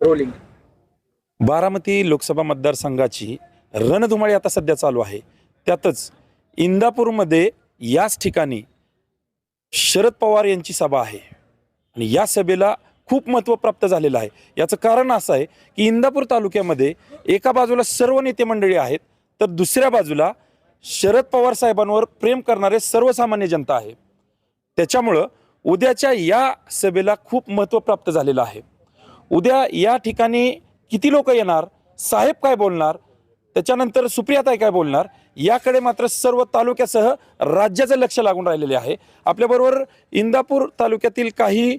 Rolling Baramati Lok Sabha मतदारसंघाची रणधुमाळी आता सध्या चालू आहे. त्यातच इंदापूरमध्ये याच ठिकाणी शरद पवार यांची सभा आहे. आणि या सभेला खूप महत्त्व प्राप्त झालेलं आहे. याचं कारण असं आहे की इंदापूर तालुक्यामध्ये एका बाजूला सर्व नेते मंडळी आहेत तर दुसऱ्या बाजूला शरद पवार साहेबांवर प्रेम करणारे सर्वसामान्य जनता आहे. त्याच्यामुळं उद्याच्या या सभेला खूप महत्त्व प्राप्त झालेलं आहे. उद्या या ठिकाणी किती लोक येणार? साहेब काय बोलणार? त्याच्यानंतर सुप्रियाताई काय बोलणार? याकडे मात्र सर्व तालुक्यासह राज्याचं लक्ष लागून राहिलेले आहे. आपल्याबरोबर इंदापूर तालुक्यातील काही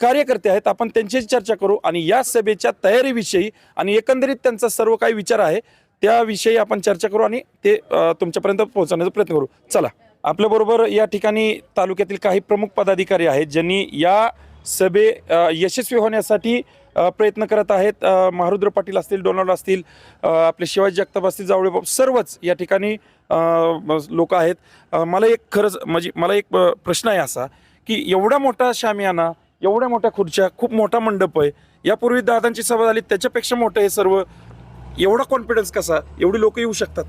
कार्यकर्ते आहेत. आपण त्यांच्याशी चर्चा करू आणि या सभेच्या तयारीविषयी आणि एकंदरीत त्यांचा सर्व काही विचार आहे त्याविषयी आपण चर्चा करू आणि ते तुमच्यापर्यंत पोहोचवण्याचा प्रयत्न करू. चला आपल्याबरोबर या ठिकाणी तालुक्यातील काही प्रमुख पदाधिकारी आहेत ज्यांनी या सभे यशस्वी होण्यासाठी प्रयत्न करत आहेत. महारुद्र पाटील असतील डोनाल्ड असतील आपले शिवाजी जगताप असतील जावळेबाब सर्वच या ठिकाणी लोक आहेत. मला एक खरंच म्हणजे मला एक प्रश्न आहे असा की एवढा मोठा शामियाना एवढ्या मोठ्या खुर्च्या खूप मोठा मंडप आहे. यापूर्वी दादांची सभा झाली त्याच्यापेक्षा मोठं हे सर्व एवढा कॉन्फिडन्स कसा? एवढी लोक येऊ शकतात?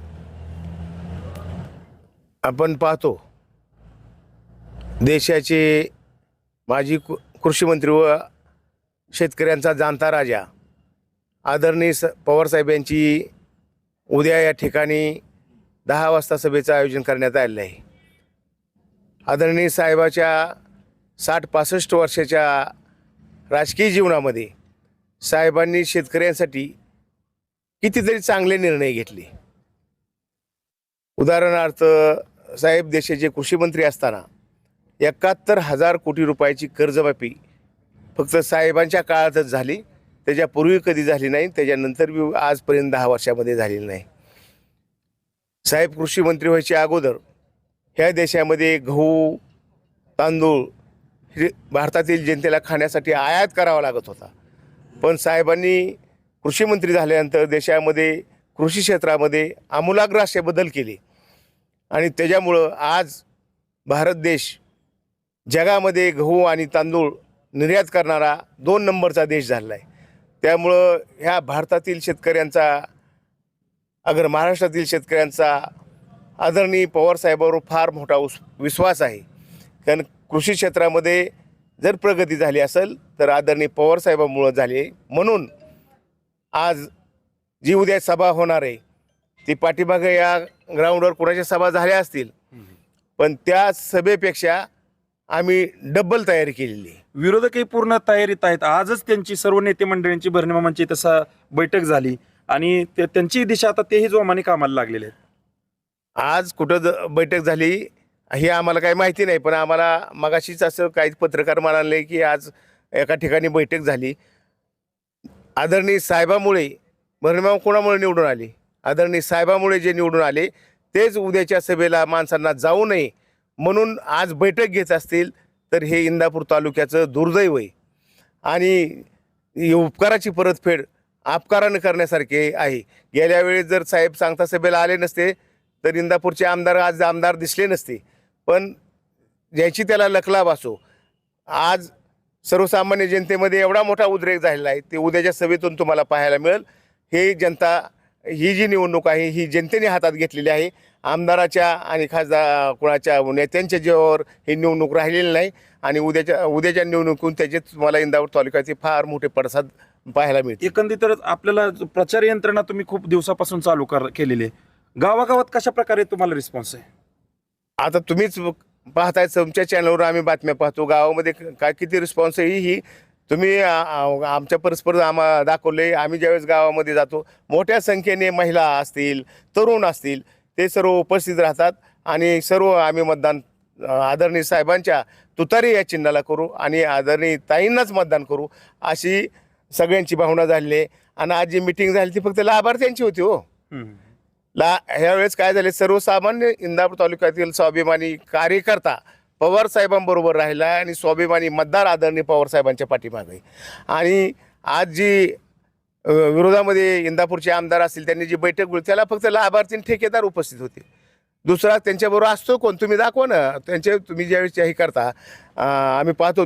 आपण पाहतो. देशाचे माजी कृषीमंत्री व शेतकऱ्यांचा जाणता राजा. आदरणीय स पवारसाहेब यांची उद्या या ठिकाणी दहा वाजता सभेचं आयोजन करण्यात आलेलं आहे. आदरणीय साहेबाच्या साठ पासष्ट वर्षाच्या राजकीय जीवनामध्ये साहेबांनी शेतकऱ्यांसाठी कितीतरी चांगले निर्णय घेतले. उदाहरणार्थ साहेब देशाचे कृषीमंत्री असताना एकाहत्तर हजार कोटी रुपयाची कर्जमाफी फक्त साहेबांच्या काळातच झाली. त्याच्यापूर्वी कधी झाली नाही त्याच्यानंतर बी आजपर्यंत दहा वर्षामध्ये झालेली नाही. साहेब कृषी मंत्री व्हायच्या अगोदर ह्या देशामध्ये गहू तांदूळ हे भारतातील जनतेला खाण्यासाठी आयात करावा लागत होता. पण साहेबांनी कृषी मंत्री झाल्यानंतर देशामध्ये कृषी क्षेत्रामध्ये आमूलाग्र असे बदल केले. आणि त्याच्यामुळं आज भारत देश जगामध्ये गहू आणि तांदूळ निर्यात करणारा दोन नंबरचा देश झाला आहे त्यामुळं ह्या भारतातील शेतकऱ्यांचा अगर महाराष्ट्रातील शेतकऱ्यांचा आदरणीय पवारसाहेबांवर फार मोठा उस विश्वास आहे. कारण कृषी क्षेत्रामध्ये जर प्रगती झाली असेल तर आदरणीय पवारसाहेबांमुळं झाली म्हणून आज जी उद्या सभा होणार आहे ती पाठीमागे या ग्राउंडवर कोणाच्या सभा झाल्या असतील? पण त्या सभेपेक्षा आम्ही डब्बल तयारी केलेली आहे. विरोधकही पूर्ण तयारीत आहेत. आजच त्यांची सर्व नेते मंडळींची भरणीमामांची तसा बैठक झाली आणि ते त्यांची दिशा आता तेही जोमाने कामाला लागलेले आहेत. आज कुठं ज- बैठक झाली हे आम्हाला काही माहिती नाही पण आम्हाला मगाशीच असं काही पत्रकार म्हणाले की आज एका ठिकाणी बैठक झाली. आदरणीय साहेबामुळे भरणीमाव कोणामुळे निवडून आले? आदरणीय साहेबामुळे जे निवडून आले तेच उद्याच्या सभेला माणसांना जाऊ नये म्हणून आज बैठक घेत असतील तर हे इंदापूर तालुक्याचं दुर्दैव आहे. आणि उपकाराची परतफेड आपकारानं करण्यासारखे आहे. गेल्या वेळेस जर साहेब सांगता सभेला आले नसते तर इंदापूरचे आमदार आज आमदार दिसले नसते. पण ज्याची त्याला लकलाभ असो आज सर्वसामान्य जनतेमध्ये एवढा मोठा उद्रेक झालेला आहे ते उद्याच्या सभेतून तुम्हाला पाहायला मिळेल. हे जनता ही जी निवडणूक आहे ही जनतेने हातात घेतलेली आहे. आमदाराच्या आणि खासदार कुणाच्या नेत्यांच्या जीवावर ही निवडणूक राहिलेली नाही आणि उद्याच्या उद्याच्या निवडणुकीतून त्याचे तुम्हाला इंदापूर तालुक्याचे फार मोठे पडसाद पाहायला मिळते एकंदरीतच आपल्याला प्रचार यंत्रणा तुम्ही खूप दिवसापासून चालू कर केलेली आहे. गावागावात कशा प्रकारे तुम्हाला रिस्पॉन्स आहे? आता तुम्हीच पाहताय तुमच्या चॅनलवर आम्ही बातम्या पाहतो. गावामध्ये काय किती रिस्पॉन्स आहे ही तुम्ही आमच्या परस्पर आम्हा दाखवले आम्ही ज्यावेळेस गावामध्ये जातो मोठ्या संख्येने महिला असतील तरुण असतील ते सर्व उपस्थित राहतात आणि सर्व आम्ही मतदान आदरणीय साहेबांच्या तुतारी या चिन्हाला करू आणि आदरणीय ताईंनाच मतदान करू अशी सगळ्यांची भावना झालेली आहे. आणि आज जी मिटिंग झाली ती फक्त लाभार्थ्यांची होती हो. ला ह्यावेळेस काय झाले सर्वसामान्य इंदापूर तालुक्यातील स्वाभिमानी कार्यकर्ता पवार साहेबांबरोबर राहिला आणि स्वाभिमानी मतदार आदरणीय पवार साहेबांच्या पाठीमागे. आणि आज जी विरोधामध्ये इंदापूरचे आमदार असतील त्यांनी जी बैठक बोलली त्याला फक्त लाभार्थी ठेकेदार उपस्थित होते. दुसरा त्यांच्याबरोबर असतो कोण? तुम्ही दाखवा ना. त्यांचे तुम्ही ज्यावेळेस हे करता आम्ही पाहतो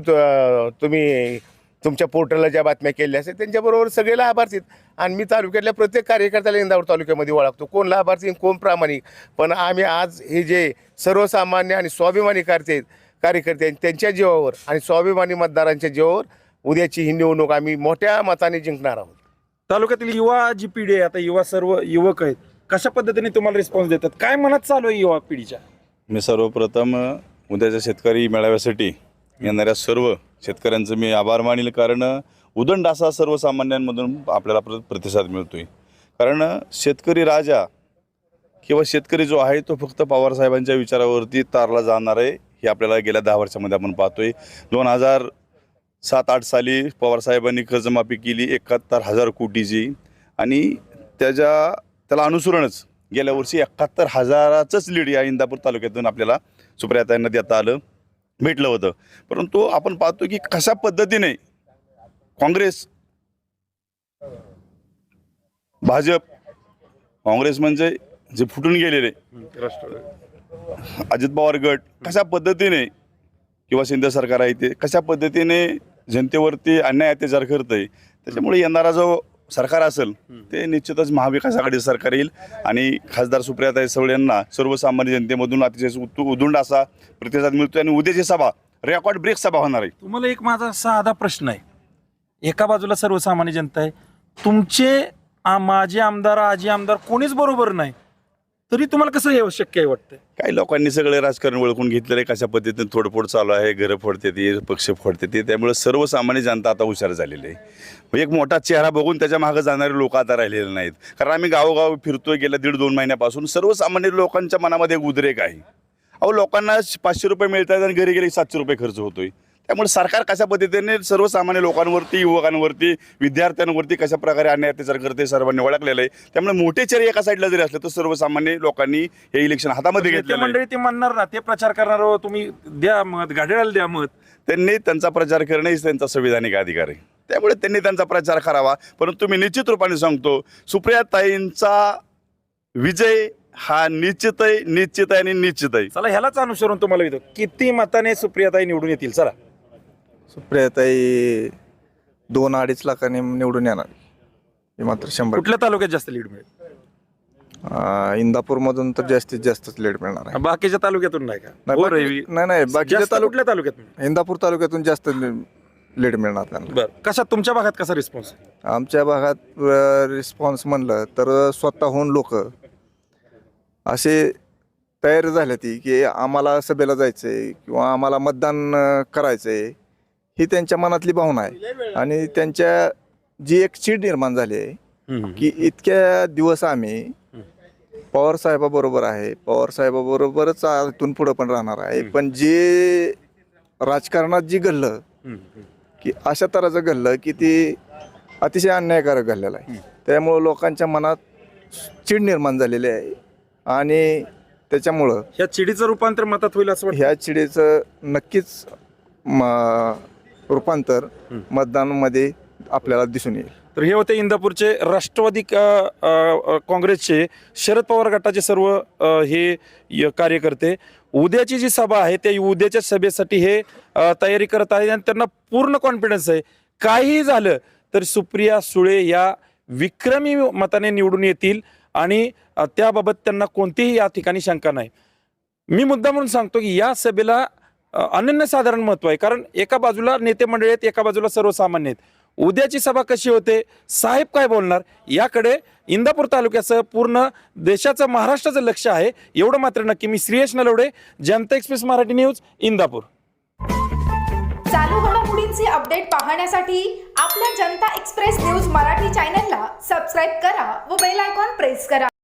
तुम्ही तुमच्या पोर्टलला ज्या बातम्या केल्या असतील त्यांच्याबरोबर सगळे लाभार्थी आहेत. आणि मी तालुक्यातल्या प्रत्येक कार्यकर्त्याला इंदापूर तालुक्यामध्ये ओळखतो. कोण लाभार्थी आणि कोण प्रामाणिक? पण आम्ही आज हे जे सर्वसामान्य आणि स्वाभिमानी कार्य आहेत कार्यकर्ते आहेत, त्यांच्या जीवावर आणि स्वाभिमानी मतदारांच्या जीवावर उद्याची ही निवडणूक आम्ही मोठ्या मताने जिंकणार आहोत. तालुक्यातील युवा जी पिढी आहे आता युवा सर्व युवक आहेत कशा पद्धतीने तुम्हाला रिस्पॉन्स देतात? काय मनात चालू आहे युवा पिढीच्या? मी सर्वप्रथम उद्याच्या शेतकरी मेळाव्यासाठी येणाऱ्या सर्व शेतकऱ्यांचं मी आभार मानील कारण उदंड असा सर्वसामान्यांमधून आपल्याला प्र प्रतिसाद मिळतो आहे कारण शेतकरी राजा किंवा शेतकरी जो आहे तो फक्त पवारसाहेबांच्या विचारावरती तारला जाणार आहे हे आपल्याला गेल्या दहा वर्षामध्ये आपण पाहतोय. दोन हजार सात आठ साली पवारसाहेबांनी कर्जमाफी केली एकाहत्तर हजार कोटीची. आणि त्याच्या त्याला अनुसरणच गेल्या वर्षी एकाहत्तर हजाराचंच लीड या इंदापूर तालुक्यातून आपल्याला सुप्रियाताईंना देता आलं. भेटलं होतं. परंतु आपण पाहतो की कशा पद्धतीने काँग्रेस भाजप काँग्रेस म्हणजे जे फुटून गेलेले अजित पवार गट कशा पद्धतीने किंवा शिंदे सरकार आहे ते कशा पद्धतीने जनतेवरती अन्याय अत्याचार करत आहे त्याच्यामुळे येणारा जो सरकार असेल ते निश्चितच महाविकास आघाडी सरकार येईल. आणि खासदार सुप्रियाताई सवळे यांना सर्वसामान्य जनतेमधून अतिशय उदुंड असा प्रतिसाद मिळतोय आणि उद्याची सभा रेकॉर्ड ब्रेक सभा होणार आहे. तुम्हाला एक माझा साधा प्रश्न आहे. एका बाजूला सर्वसामान्य जनता आहे. तुमचे आ- माझे आमदार आजी आमदार कोणीच बरोबर नाही. तरी तुम्हाला कसं हे शक्य आहे वाटतं काही लोकांनी सगळे राजकारण ओळखून घेतलेलं आहे कशा पद्धतीने थोडंफोड चालू आहे घरं फोडते ती पक्ष फोडते ती त्यामुळे सर्वसामान्य जनता आता हुशार झालेली आहे. म्हणजे एक मोठा चेहरा बघून त्याच्यामागे जाणारे लोक आता राहिलेले नाहीत. कारण आम्ही गावोगाव फिरतोय गेल्या दीड दोन महिन्यापासून सर्वसामान्य लोकांच्या मनामध्ये एक उद्रेक आहे. अहो लोकांना पाचशे रुपये मिळतात आणि घरी गेले सातशे रुपये खर्च होतोय. त्यामुळे सरकार कशा पद्धतीने सर्वसामान्य लोकांवरती युवकांवरती विद्यार्थ्यांवरती कशा प्रकारे अन्याय अत्याचार करते सर्वांनी ओळखलेलं आहे. त्यामुळे मोठे चेहरे एका साईडला जरी असले तर सर्वसामान्य लोकांनी हे इलेक्शन हातामध्ये आहे. मंडळी ते म्हणणार ना ते प्रचार करणार हो, तुम्ही द्या मत गाड्याला द्या मत. त्यांनी त्यांचा प्रचार करणं हीच त्यांचा संविधानिक अधिकार आहे. त्यामुळे त्यांनी त्यांचा प्रचार करावा. परंतु मी निश्चित रूपाने सांगतो सुप्रियाताईंचा विजय हा निश्चित आहे निश्चित आहे आणि निश्चित आहे चला ह्यालाच अनुसरून तुम्हाला येतो किती मताने सुप्रियाताई निवडून येतील? चला. सुप्रियाताई दोन अडीच लाखांनी निवडून येणार. हे मात्र शंभर कुठल्या तालुक्यात जास्त लीड मिळेल? अं, इंदापूरमधून तर जास्तीत जास्तच लेट मिळणार आहे. बाकीच्या तालुक्यातून नाही का? नाही, हो, बाकी-. नाही नाही बाकीच्या कुठल्या तालुक्यात मिळेल? इंदापूर तालुक्यातून जास्त लेट मिळणार त्यांना. बरं. कशा तुमच्या भागात कसा रिस्पॉन्स आमच्या भागात रिस्पॉन्स म्हणलं तर स्वतःहून लोक असे तयार झाले ती की आम्हाला सभेला जायचंय किंवा आम्हाला मतदान अं, करायचंय. ही त्यांच्या मनातली भावना आहे. आणि त्यांच्या जी एक चीड निर्माण झाली आहे की इतक्या दिवस आम्ही पवार साहेबाबरोबर आहे. पवार साहेबाबरोबरच इथून पुढं पण राहणार आहे. पण जे राजकारणात जी घडलं की अशा तऱ्हेचं घडलं की ती अतिशय अन्यायकारक घडलेलं आहे. त्यामुळं लोकांच्या मनात चीड निर्माण झालेली आहे. आणि त्याच्यामुळं ह्या चिडीचं रूपांतर मतात होईल असं ह्या चिडीचं नक्कीच रूपांतर मतदानामध्ये आपल्याला दिसून येईल. तर हे होते इंदापूरचे राष्ट्रवादी काँग्रेसचे शरद पवार गटाचे सर्व हे कार्यकर्ते. उद्याची जी सभा आहे त्या उद्याच्या सभेसाठी हे तयारी करत आहेत आणि त्यांना पूर्ण कॉन्फिडन्स आहे. काहीही झालं तर सुप्रिया सुळे या विक्रमी मताने निवडून येतील आणि त्याबाबत त्यांना कोणतीही या ठिकाणी शंका नाही. मी मुद्दा म्हणून सांगतो की या सभेला अनन्यसाधारण महत्त्व आहे. कारण एका बाजूला नेते मंडळी आहेत एका बाजूला सर्वसामान्य आहेत. उद्याची सभा कशी होते साहेब काय बोलणार? याकडे इंदापूर तालुक्यासह पूर्ण देशाचं महाराष्ट्राचं लक्ष आहे. एवढं मात्र नक्की मी श्रीयश नलवडे जनता एक्सप्रेस मराठी न्यूज इंदापूर. चालू घडामोडींचे अपडेट पाहण्यासाठी आपल्या जनता एक्सप्रेस न्यूज मराठी चॅनलला सबस्क्राईब करा व बेल आयकॉन प्रेस करा.